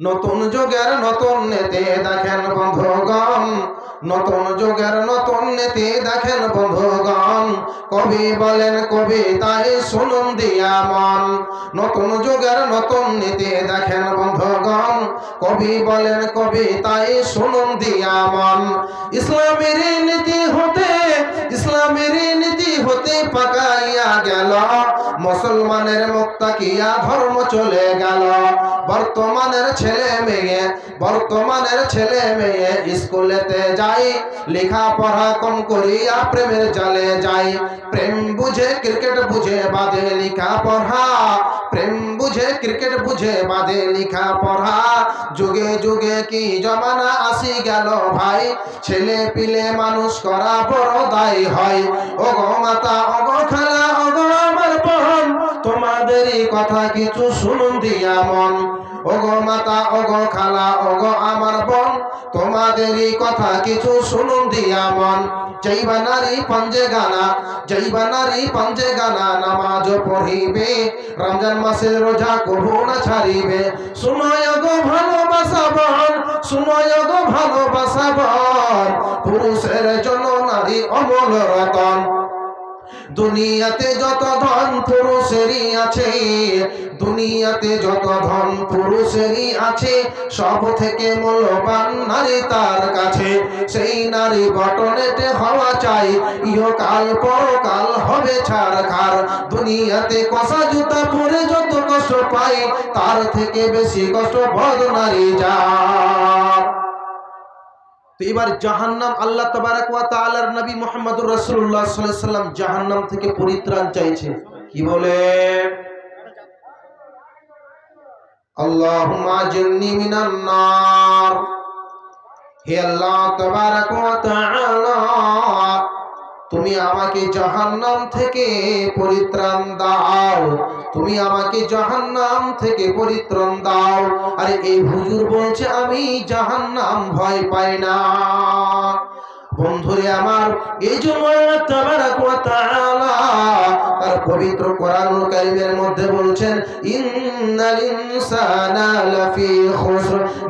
নতুন যুগের নতুন নীতি দেখেন বন্ধুগণ। নতুন যুগের নতুন নীতি দেখেন বন্ধুগণ। কবি বলেন কবিতায় শুনুন দিয়া মন। নতুন যুগের নতুন নীতি দেখেন বন্ধুগণ। কবি বলেন কবিতায় শুনুন দিয়া মন। ইসলামের নীতি হতে, ইসলামের নীতি হতে পাকাইয়া গেল। মুসলমানের মুক্তাকিয়া ধর্ম চলে গেল। বর্তমানের ছেলে মেয়ে, বর্তমানের ছেলে মেয়ে স্কুলেতে যাই লেখা পড়া কম করিয়া প্রেমের জালে যাই প্রেম বুঝে, ক্রিকেট বুঝে, বাদে লেখা পড়া প্রেম বুঝে, ক্রিকেট বুঝে, বাদে লেখা পড়া যুগে যুগে কি জমানা আসি গেল ভাই? ছেলে পিলে মানুষ করা বড় দায় হয়। ও গো মাতা কথা কিছু শুনুন দিয়া মন। ওগো মাতা, ওগো খালা, ওগো আমার বোন তোমাদেরই কথা কিছু শুনুন দিয়া মন। জৈবা নারী পঞ্জে গানা, জৈবা নারী পঞ্জে গানা, নামাজ পড়িবে, রমজান মাসে রোজা কবু না ছাড়িবে। শুনয় গো ভালোবাসা বোন, শুনয় গো ভালোবাসা বোন। পুরুষের জন্য নারী অমল রতন। দুনিয়াতে যত ধন পুরুষেরই আছে, দুনিয়াতে যত ধন পুরুষেরই আছে, সব থেকে মূল্যবান নারী তার কাছে। সেই নারী বটনেতে হওয়া চাই, ইহকাল পরকাল হবে ছাড় খার। দুনিয়াতে কষা জুতা পরে যত কষ্ট পাই, তার থেকে বেশি কষ্ট বদ নারী যা এবার জাহান্নাম আল্লাহ তাআলার নবী মুহাম্মদুর আলাইহি সাল্লাম জাহান্নাম থেকে পরিত্রাণ চাইছে। কি বলে? তুমি আমাকে জাহান্নাম থেকে পরিত্রাণ দাও। তুমি আমাকে জাহান্নাম থেকে পরিত্রাণ দাও। আরে এই হুজুর বলছে, আমি জাহান্নাম ভয় পাই না। বন্ধুরে আমার, এই জন্য তার পবিত্র কোরআনুল কারীমের মধ্যে বলছেন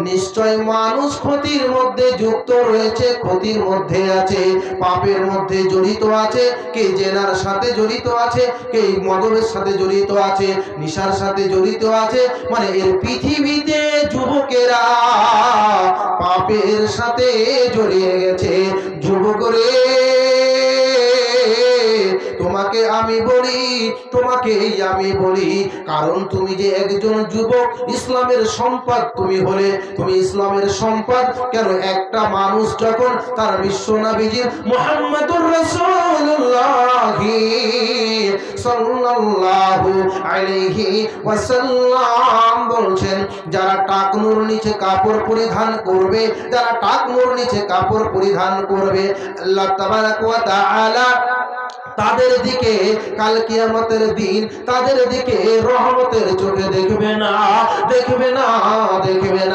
নিশ্চয় মানুষ ক্ষতির মধ্যে যুক্ত রয়েছে, ক্ষতির মধ্যে আছে, পাপের মধ্যে জড়িত আছে, কে জেনার সাথে জড়িত আছে, কে মদবের সাথে জড়িত আছে, নিশার সাথে জড়িত আছে মানে এর পৃথিবীতে যুবকেরা পাপের সাথে জড়িয়ে গেছে যুবক রে তোমাকে আমি বলি তোমাকে আমি বলি, কারণ তুমি যে একজন যুবক, ইসলামের সম্পদ তুমি হলে, তুমি ইসলামের সম্পদ, কেন একটা মানুষ যখন তার বিশ্ব নবীজির মুহাম্মদুর রাসূলুল্লাহ সাল্লাল্লাহু আলাইহি ওয়াসাল্লাম বলছেন, যারা টাকনুর নিচে কাপড় পরিধান করবে, যারা টাকনুর নিচে কাপড় পরিধান করবে, আল্লাহ তাবারাক ওয়া তাআলা তাদের দিকে কাল কিয়ামতের দিন তাদের দিকে রহমতের চোখে দেখবে না দেখবে না দেখবে না।